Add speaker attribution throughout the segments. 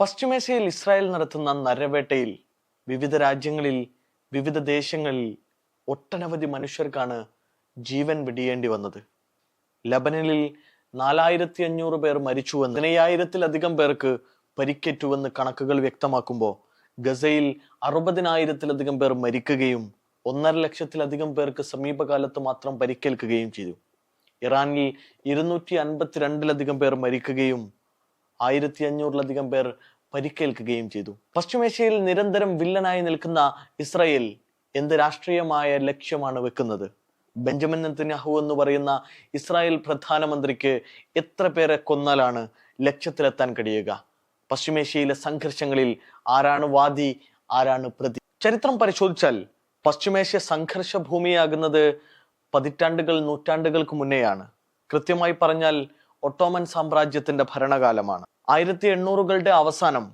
Speaker 1: പശ്ചിമേഷ്യയിൽ ഇസ്രായേൽ നടത്തുന്ന നരവേട്ടയിൽ വിവിധ രാജ്യങ്ങളിൽ വിവിധ ദേശങ്ങളിൽ ഒട്ടനവധി മനുഷ്യർക്കാണ് ജീവൻ വെടിയേണ്ടി വന്നത്. ലബനനിൽ നാലായിരത്തി അഞ്ഞൂറ് പേർ മരിച്ചുവെന്ന് പതിനയ്യായിരത്തിലധികം പേർക്ക് പരിക്കേറ്റുവെന്ന് കണക്കുകൾ വ്യക്തമാക്കുമ്പോൾ ഗസയിൽ അറുപതിനായിരത്തിലധികം പേർ മരിക്കുകയും ഒന്നര ലക്ഷത്തിലധികം പേർക്ക് സമീപകാലത്ത് മാത്രം പരിക്കേൽക്കുകയും ചെയ്തു. ഇറാനിൽ ഇരുന്നൂറ്റി അൻപത്തിരണ്ടിലധികം പേർ മരിക്കുകയും ആയിരത്തി അഞ്ഞൂറിലധികം പേർ പരിക്കേൽക്കുകയും ചെയ്തു. പശ്ചിമേഷ്യയിൽ നിരന്തരം വില്ലനായി നിൽക്കുന്ന ഇസ്രായേൽ എന്ത് രാഷ്ട്രീയമായ ലക്ഷ്യമാണ് വെക്കുന്നത്? ബെഞ്ചമിൻ നെത്തന്യാഹു എന്ന് പറയുന്ന ഇസ്രായേൽ പ്രധാനമന്ത്രിക്ക് എത്ര പേരെ കൊന്നാലാണ് ലക്ഷ്യത്തിലെത്താൻ കഴിയുക? പശ്ചിമേഷ്യയിലെ സംഘർഷങ്ങളിൽ ആരാണ് വാദി ആരാണ് പ്രതി? ചരിത്രം പരിശോധിച്ചാൽ പശ്ചിമേഷ്യ സംഘർഷ ഭൂമിയാകുന്നത് പതിറ്റാണ്ടുകൾ നൂറ്റാണ്ടുകൾക്ക് മുന്നെയാണ്. കൃത്യമായി പറഞ്ഞാൽ ഒട്ടോമൻ സാമ്രാജ്യത്തിന്റെ ഭരണകാലമാണ്. ആയിരത്തി എണ്ണൂറുകളുടെ അവസാനം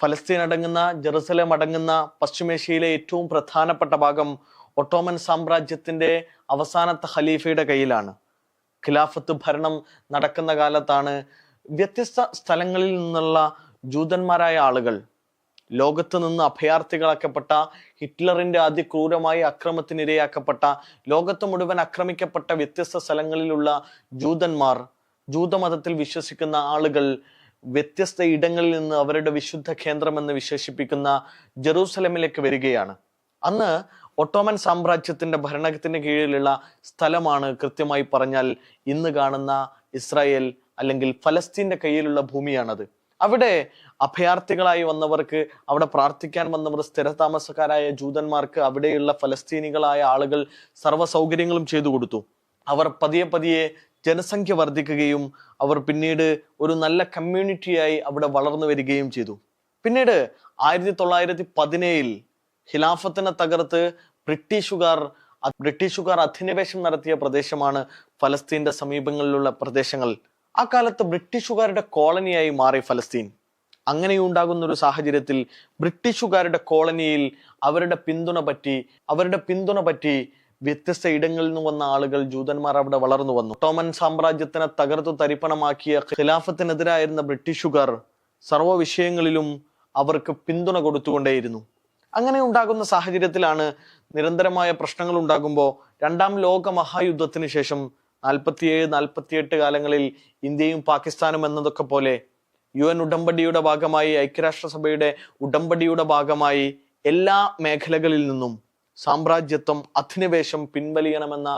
Speaker 1: ഫലസ്തീൻ അടങ്ങുന്ന ജെറുസലേം അടങ്ങുന്ന പശ്ചിമേഷ്യയിലെ ഏറ്റവും പ്രധാനപ്പെട്ട ഭാഗം ഒട്ടോമൻ സാമ്രാജ്യത്തിന്റെ അവസാനത്തെ ഖലീഫയുടെ കയ്യിലാണ്. ഖിലാഫത്ത് ഭരണം നടക്കുന്ന കാലത്താണ് വ്യത്യസ്ത സ്ഥലങ്ങളിൽ നിന്നുള്ള ജൂതന്മാരായ ആളുകൾ ലോകത്ത് നിന്ന് അഭയാർത്ഥികളാക്കപ്പെട്ട ഹിറ്റ്ലറിന്റെ അതിക്രൂരമായ അക്രമത്തിനിരയാക്കപ്പെട്ട ലോകത്ത് മുഴുവൻ ആക്രമിക്കപ്പെട്ട വ്യത്യസ്ത സ്ഥലങ്ങളിലുള്ള ജൂതന്മാർ ജൂതമതത്തിൽ വിശ്വസിക്കുന്ന ആളുകൾ വ്യത്യസ്ത ഇടങ്ങളിൽ നിന്ന് അവരുടെ വിശുദ്ധ കേന്ദ്രമെന്ന് വിശേഷിപ്പിക്കുന്ന ജെറൂസലമിലേക്ക് വരികയാണ്. അന്ന് ഒട്ടോമൻ സാമ്രാജ്യത്തിന്റെ ഭരണത്തിന് കീഴിലുള്ള സ്ഥലമാണ് കൃത്യമായി പറഞ്ഞാൽ ഇന്ന് കാണുന്ന ഇസ്രായേൽ അല്ലെങ്കിൽ ഫലസ്തീന്റെ കയ്യിലുള്ള ഭൂമിയാണത്. അവിടെ അഭയാർത്ഥികളായി വന്നവർക്ക് അവിടെ പ്രാർത്ഥിക്കാൻ വന്നവർ സ്ഥിരതാമസക്കാരായ ജൂതന്മാർക്ക് അവിടെയുള്ള ഫലസ്തീനികളായ ആളുകൾ സർവ സൗകര്യങ്ങളും ചെയ്തു കൊടുത്തു. അവർ പതിയെ പതിയെ ജനസംഖ്യ വർദ്ധിക്കുകയും അവർ പിന്നീട് ഒരു നല്ല കമ്മ്യൂണിറ്റിയായി അവിടെ വളർന്നു വരികയും ചെയ്തു. പിന്നീട് ആയിരത്തി തൊള്ളായിരത്തി പതിനേഴിൽ ഖിലാഫത്തിനെ തകർത്ത് ബ്രിട്ടീഷുകാർ ബ്രിട്ടീഷുകാർ അധിനിവേശം നടത്തിയ പ്രദേശമാണ് ഫലസ്തീന്റെ സമീപങ്ങളിലുള്ള പ്രദേശങ്ങൾ. ആ കാലത്ത് ബ്രിട്ടീഷുകാരുടെ കോളനിയായി മാറി ഫലസ്തീൻ. അങ്ങനെയുണ്ടാകുന്ന ഒരു സാഹചര്യത്തിൽ ബ്രിട്ടീഷുകാരുടെ കോളനിയിൽ അവരുടെ പിന്തുണ പറ്റി അവരുടെ പിന്തുണ പറ്റി വ്യത്യസ്ത ഇടങ്ങളിൽ നിന്ന് വന്ന ആളുകൾ ജൂതന്മാർ അവിടെ വളർന്നു വന്നു. ഒട്ടോമൻ സാമ്രാജ്യത്തിനെ തകർത്തു തരിപ്പണമാക്കിയ ഖിലാഫത്തിനെതിരായിരുന്ന ബ്രിട്ടീഷുകാർ സർവ വിഷയങ്ങളിലും അവർക്ക് പിന്തുണ കൊടുത്തുകൊണ്ടേയിരുന്നു. അങ്ങനെ ഉണ്ടാകുന്ന സാഹചര്യത്തിലാണ് നിരന്തരമായ പ്രശ്നങ്ങൾ ഉണ്ടാകുമ്പോൾ രണ്ടാം ലോക മഹായുദ്ധത്തിന് ശേഷം നാൽപ്പത്തിയേഴ് നാൽപ്പത്തിയെട്ട് കാലങ്ങളിൽ ഇന്ത്യയും പാകിസ്ഥാനും എന്നതൊക്കെ പോലെ യു എൻ ഉടമ്പടിയുടെ ഭാഗമായി ഐക്യരാഷ്ട്രസഭയുടെ ഉടമ്പടിയുടെ ഭാഗമായി എല്ലാ മേഖലകളിൽ നിന്നും സാമ്രാജ്യത്വം അധിനിവേശം പിൻവലിയണമെന്ന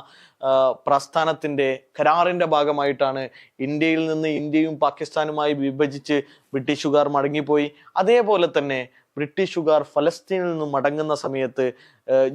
Speaker 1: പ്രസ്ഥാനത്തിന്റെ കരാറിന്റെ ഭാഗമായിട്ടാണ് ഇന്ത്യയിൽ നിന്ന് ഇന്ത്യയും പാകിസ്ഥാനുമായി വിഭജിച്ച് ബ്രിട്ടീഷുകാർ മടങ്ങിപ്പോയി. അതേപോലെ തന്നെ ബ്രിട്ടീഷുകാർ ഫലസ്തീനിൽ നിന്ന് മടങ്ങുന്ന സമയത്ത്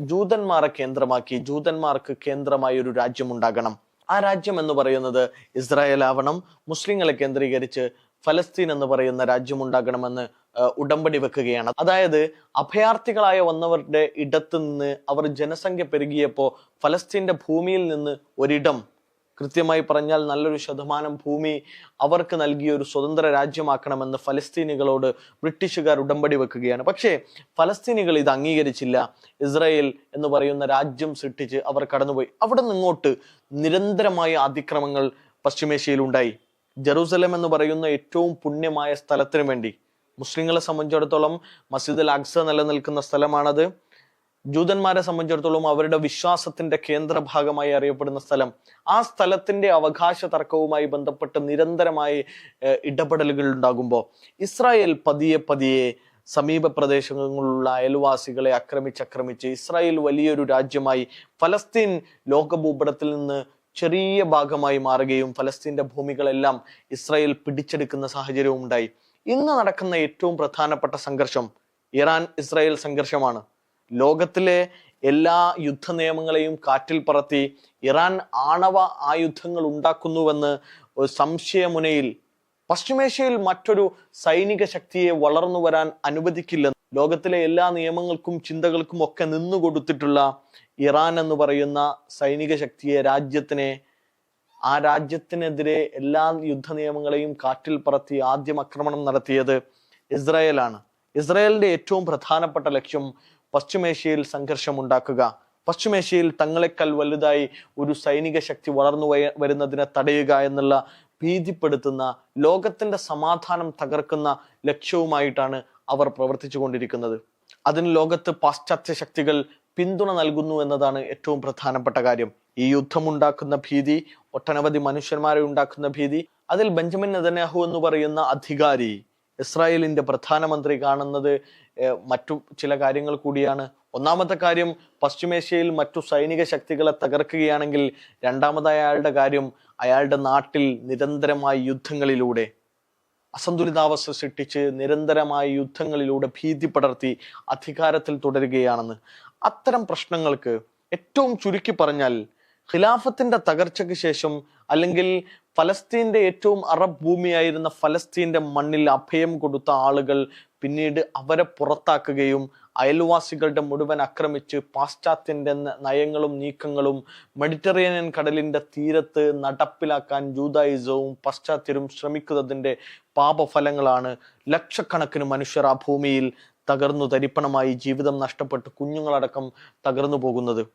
Speaker 1: ജൂതന്മാരെ കേന്ദ്രമാക്കി ജൂതന്മാർക്ക് കേന്ദ്രമായി ഒരു രാജ്യമുണ്ടാകണം. ആ രാജ്യം എന്ന് പറയുന്നത് ഇസ്രായേൽ ആവണം മുസ്ലിങ്ങളെ കേന്ദ്രീകരിച്ച് ഫലസ്തീൻ എന്ന് പറയുന്ന രാജ്യം ഉണ്ടാകണമെന്ന് ആ, ഉടമ്പടി വെക്കുകയാണ്. അതായത് അഭയാർത്ഥികളായ വന്നവരുടെ ഇടത്ത് നിന്ന് അവർ ജനസംഖ്യ പെരുകിയപ്പോൾ ഫലസ്തീന്റെ ഭൂമിയിൽ നിന്ന് ഒരിടം കൃത്യമായി പറഞ്ഞാൽ നല്ലൊരു ശതമാനം ഭൂമി അവർക്ക് നൽകിയ ഒരു സ്വതന്ത്ര രാജ്യമാക്കണമെന്ന് ഫലസ്തീനികളോട് ബ്രിട്ടീഷുകാർ ഉടമ്പടി വെക്കുകയാണ്. പക്ഷേ ഫലസ്തീനികൾ ഇത് അംഗീകരിച്ചില്ല. ഇസ്രായേൽ എന്ന് പറയുന്ന രാജ്യം സൃഷ്ടിച്ച് അവർ കടന്നുപോയി. അവിടെ നിന്നിങ്ങോട്ട് നിരന്തരമായ അതിക്രമങ്ങൾ പശ്ചിമേഷ്യയിൽ ഉണ്ടായി. ജെറൂസലം എന്ന് പറയുന്ന ഏറ്റവും പുണ്യമായ സ്ഥലത്തിനു വേണ്ടി മുസ്ലിങ്ങളെ സംബന്ധിച്ചിടത്തോളം മസ്ജിദ് അൽ അക്സ നിലനിൽക്കുന്ന സ്ഥലമാണത്. ജൂതന്മാരെ സംബന്ധിച്ചിടത്തോളം അവരുടെ വിശ്വാസത്തിന്റെ കേന്ദ്ര ഭാഗമായി അറിയപ്പെടുന്ന സ്ഥലം. ആ സ്ഥലത്തിന്റെ അവകാശ തർക്കവുമായി ബന്ധപ്പെട്ട് നിരന്തരമായി ഇടപെടലുകൾ ഉണ്ടാകുമ്പോൾ ഇസ്രായേൽ പതിയെ പതിയെ സമീപ പ്രദേശങ്ങളിലുള്ള അയൽവാസികളെ ആക്രമിച്ചക്രമിച്ച് ഇസ്രായേൽ വലിയൊരു രാജ്യമായി ഫലസ്തീൻ ലോകഭൂപടത്തിൽ നിന്ന് ചെറിയ ഭാഗമായി മാറുകയും ഫലസ്തീന്റെ ഭൂമികളെല്ലാം ഇസ്രായേൽ പിടിച്ചെടുക്കുന്ന സാഹചര്യവും ഉണ്ടായി ഇന്ന് നടക്കുന്ന ഏറ്റവും പ്രധാനപ്പെട്ട സംഘർഷം ഇറാൻ ഇസ്രായേൽ സംഘർഷമാണ്. ലോകത്തിലെ എല്ലാ യുദ്ധ നിയമങ്ങളെയും കാറ്റിൽ പറത്തി ഇറാൻ ആണവ ആയുധങ്ങൾ ഉണ്ടാക്കുന്നുവെന്ന് സംശയമുനയിൽ പശ്ചിമേഷ്യയിൽ മറ്റൊരു സൈനിക ശക്തിയെ വളർന്നു വരാൻ അനുവദിക്കില്ലെന്ന് ലോകത്തിലെ എല്ലാ നിയമങ്ങൾക്കും ചിന്തകൾക്കും ഒക്കെ നിന്നു കൊടുത്തിട്ടുള്ള ഇറാൻ എന്ന് പറയുന്ന സൈനിക ശക്തിയെ രാജ്യത്തിനെ ആ രാജ്യത്തിനെതിരെ എല്ലാ യുദ്ധ നിയമങ്ങളെയും കാറ്റിൽ പറത്തി ആദ്യം ആക്രമണം നടത്തിയത് ഇസ്രായേലാണ്. ഇസ്രായേലിന്റെ ഏറ്റവും പ്രധാനപ്പെട്ട ലക്ഷ്യം പശ്ചിമേഷ്യയിൽ സംഘർഷം ഉണ്ടാക്കുക. പശ്ചിമേഷ്യയിൽ തങ്ങളെക്കാൾ വലുതായി ഒരു സൈനിക ശക്തി വളർന്നു വരുന്നതിനെ തടയുക എന്നുള്ള ഭീതിപ്പെടുത്തുന്ന ലോകത്തിന്റെ സമാധാനം തകർക്കുന്ന ലക്ഷ്യവുമായിട്ടാണ് അവർ പ്രവർത്തിച്ചു കൊണ്ടിരിക്കുന്നത് അതിന് ലോകത്ത് പാശ്ചാത്യ ശക്തികൾ പിന്തുണ നൽകുന്നു എന്നതാണ് ഏറ്റവും പ്രധാനപ്പെട്ട കാര്യം. ഈ യുദ്ധം ഉണ്ടാക്കുന്ന ഭീതി ഒട്ടനവധി മനുഷ്യന്മാരെ ഉണ്ടാക്കുന്ന ഭീതി അതിൽ ബെഞ്ചമിൻ നെതന്യാഹു എന്ന് പറയുന്ന അധികാരി ഇസ്രായേലിന്റെ പ്രധാനമന്ത്രി കാണുന്നത് മറ്റു ചില കാര്യങ്ങൾ കൂടിയാണ്. ഒന്നാമത്തെ കാര്യം പശ്ചിമേഷ്യയിൽ മറ്റു സൈനിക ശക്തികളെ തകർക്കുകയാണെങ്കിൽ രണ്ടാമത് അയാളുടെ കാര്യം അയാളുടെ നാട്ടിൽ നിരന്തരമായ യുദ്ധങ്ങളിലൂടെ അസന്തുലിതാവസ്ഥ സൃഷ്ടിച്ച് നിരന്തരമായ യുദ്ധങ്ങളിലൂടെ ഭീതി പടർത്തി അധികാരത്തിൽ തുടരുകയാണെന്ന്. അത്തരം പ്രശ്നങ്ങൾക്ക് ഏറ്റവും ചുരുക്കി പറഞ്ഞാൽ ഖിലാഫത്തിന്റെ തകർച്ചയ്ക്ക് ശേഷം അല്ലെങ്കിൽ ഫലസ്തീന്റെ ഏറ്റവും അറബ് ഭൂമിയായിരുന്ന ഫലസ്തീന്റെ മണ്ണിൽ അഭയം കൊടുത്ത ആളുകൾ പിന്നീട് അവരെ പുറത്താക്കുകയും അയൽവാസികളുടെ മുഴുവൻ ആക്രമിച്ച് പാശ്ചാത്യന്റെ നയങ്ങളും നീക്കങ്ങളും മെഡിറ്ററേനിയൻ കടലിന്റെ തീരത്ത് നടപ്പിലാക്കാൻ ജൂതായുസവും പാശ്ചാത്യരും ശ്രമിക്കുന്നതിന്റെ പാപഫലങ്ങളാണ് ലക്ഷക്കണക്കിന് മനുഷ്യർ ആ ഭൂമിയിൽ തകർന്നു തരിപ്പണമായി ജീവിതം നഷ്ടപ്പെട്ട് കുഞ്ഞുങ്ങളടക്കം തകർന്നു പോകുന്നത്.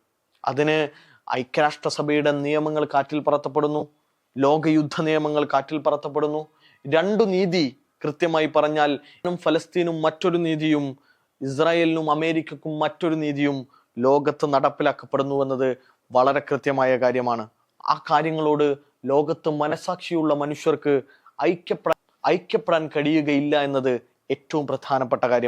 Speaker 1: അതിന് ഐക്യരാഷ്ട്രസഭയുടെ നിയമങ്ങൾ കാറ്റിൽ പറത്തപ്പെടുന്നു. ലോകയുദ്ധ നിയമങ്ങൾ കാറ്റിൽ പറത്തപ്പെടുന്നു. രണ്ടു നീതി കൃത്യമായി പറഞ്ഞാൽ ും ഫലസ്തീനും മറ്റൊരു നീതിയും ഇസ്രായേലിനും അമേരിക്കക്കും മറ്റൊരു നീതിയും ലോകത്ത് നടപ്പിലാക്കപ്പെടുന്നു എന്നത് വളരെ കൃത്യമായ കാര്യമാണ്. ആ കാര്യങ്ങളോട് ലോകത്ത് മനസാക്ഷിയുള്ള മനുഷ്യർക്ക് ഐക്യപ്പെടാൻ ഐക്യപ്പെടാൻ കഴിയുകയില്ല എന്നത് ഏറ്റവും പ്രധാനപ്പെട്ട കാര്യം